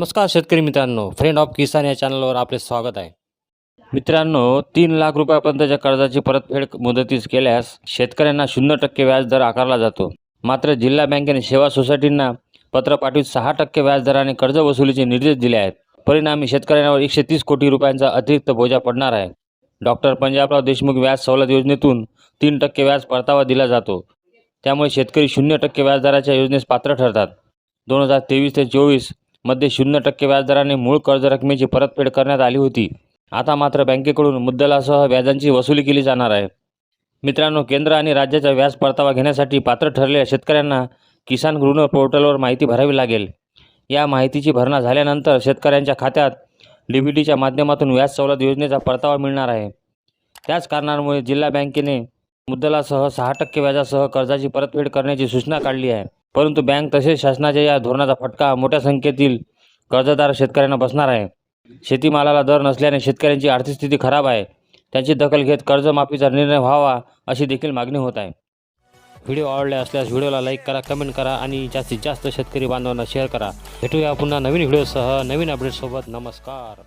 नमस्कार शेतकरी मित्रांनो फ्रेंड ऑफ किसान या चॅनलवर आपले स्वागत आहे. मित्रांनो तीन लाख रुपयापर्यंतच्या कर्जाची परतफेड मुदतीस केल्यास शेतकऱ्यांना शून्य टक्के व्याजदर आकारला जातो. मात्र जिल्हा बँकेने सेवा सोसायटींना पत्र पाठवित सहा टक्के व्याजदराने कर्ज वसुलीचे निर्देश दिले आहेत. परिणामी शेतकऱ्यांवर एकशे तीस कोटी रुपयांचा अतिरिक्त बोजा पडणार आहे. डॉक्टर पंजाबराव देशमुख व्याज सवलत योजनेतून तीन टक्के व्याज परतावा दिला जातो. त्यामुळे शेतकरी शून्य टक्के व्याजदराच्या योजनेस पात्र ठरतात. दोन हजार तेवीस ते चोवीस मध्ये शून्य टक्के व्याजदराने मूळ कर्ज रकमेची परतफेड करण्यात आली होती. आता मात्र बँकेकडून मुद्दलासह व्याजांची वसुली केली जाणार आहे. मित्रांनो केंद्र आणि राज्याचा व्याज परतावा घेण्यासाठी पात्र ठरलेल्या शेतकऱ्यांना किसान ऋण पोर्टलवर माहिती भरावी लागेल. या माहितीची भरणा झाल्यानंतर शेतकऱ्यांच्या खात्यात डीबीटीच्या माध्यमातून व्याज सवलत योजनेचा परतावा मिळणार आहे. त्याच कारणांमुळे जिल्हा बँकेने मुद्दलासह सहा टक्के व्याजासह कर्जाची परतफेड करण्याची सूचना काढली आहे. परंतु बँक तसेच शासनाच्या या धोरणाचा फटका मोठ्या संख्येतील कर्जदार शेतकऱ्यांना बसणार आहे. शेतीमालाला दर नसल्याने शेतकऱ्यांची आर्थिक स्थिती खराब आहे. त्यांची दखल घेत कर्जमाफीचा निर्णय व्हावा अशी देखील मागणी होत आहे. व्हिडिओ आवडले असल्यास व्हिडिओला लाईक करा कमेंट करा आणि जास्तीत जास्त शेतकरी बांधवांना शेअर करा. भेटूया पुन्हा नवीन व्हिडिओसह नवीन अपडेटसोबत नमस्कार.